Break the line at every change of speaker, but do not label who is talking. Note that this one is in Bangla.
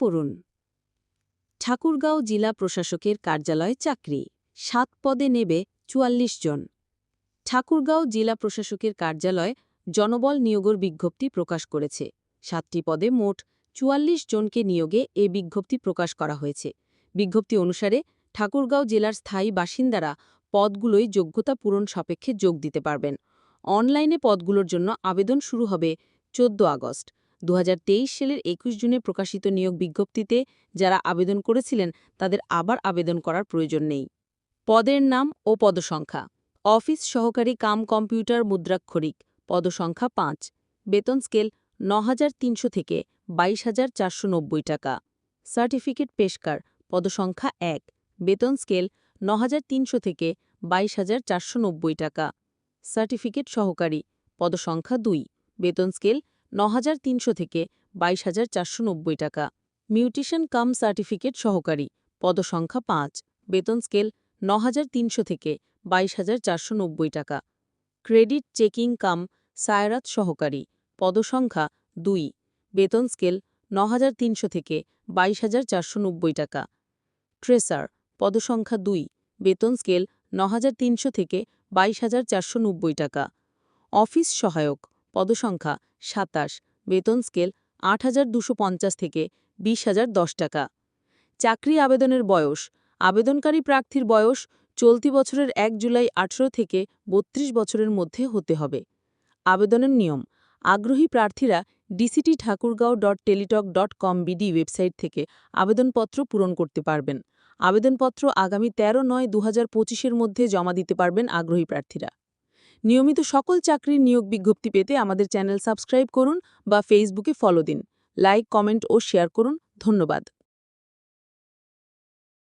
পড়ুন। ঠাকুরগাঁও জেলা প্রশাসকের কার্যালয়ে চাকরি। সাত পদে নেবে চুয়াল্লিশ জন। ঠাকুরগাঁও জেলা প্রশাসকের কার্যালয় জনবল নিয়োগের বিজ্ঞপ্তি প্রকাশ করেছে। সাতটি পদে মোট চুয়াল্লিশ জনকে নিয়োগে এ বিজ্ঞপ্তি প্রকাশ করা হয়েছে। বিজ্ঞপ্তি অনুসারে ঠাকুরগাঁও জেলার স্থায়ী বাসিন্দারা পদগুলোই যোগ্যতা পূরণ সাপেক্ষে যোগ দিতে পারবেন। অনলাইনে পদগুলোর জন্য আবেদন শুরু হবে ১৪ আগস্ট। দু হাজার তেইশ সালের একুশ জুনে প্রকাশিত নিয়োগ বিজ্ঞপ্তিতে যারা আবেদন করেছিলেন, তাদের আবার আবেদন করার প্রয়োজন নেই। পদের নাম ও পদসংখ্যা। অফিস সহকারী কাম কম্পিউটার মুদ্রাক্ষরিক। পদসংখ্যা পাঁচ। বেতন স্কেল ন থেকে বাইশ টাকা। সার্টিফিকেট পেশকার। পদসংখ্যা এক। বেতন স্কেল ন থেকে বাইশ টাকা। সার্টিফিকেট সহকারী। পদসংখ্যা দুই। বেতন স্কেল ন থেকে বাইশ টাকা। মিউটিশন কাম সার্টিফিকেট সহকারী, পদসংখ্যা পাঁচ, বেতন স্কেল ন থেকে বাইশ টাকা। ক্রেডিট চেকিং কাম সায়রাত সহকারী, পদসংখ্যা দুই, বেতন স্কেল ন থেকে বাইশ টাকা। ট্রেসার, পদসংখ্যা দুই, বেতন স্কেল ন থেকে বাইশ টাকা। অফিস সহায়ক পদসংখ্যা সাতাশ, বেতন স্কেল আট থেকে বিশ টাকা। চাকরি আবেদনের বয়স, আবেদনকারী প্রার্থীর বয়স চলতি বছরের এক জুলাই আঠেরো থেকে ৩২ বছরের মধ্যে হতে হবে। আবেদনের নিয়ম, আগ্রহী প্রার্থীরা DCT Thakurgaon dot Teletalk dot com BD website থেকে আবেদনপত্র পূরণ করতে পারবেন। আবেদনপত্র আগামী তেরো নয় দু হাজার মধ্যে জমা দিতে পারবেন আগ্রহী প্রার্থীরা। নিয়মিত সকল চাকরির নিয়োগ বিজ্ঞপ্তি পেতে আমাদের চ্যানেল সাবস্ক্রাইব করুন বা ফেসবুকে ফলো দিন। লাইক কমেন্ট ও শেয়ার করুন। ধন্যবাদ।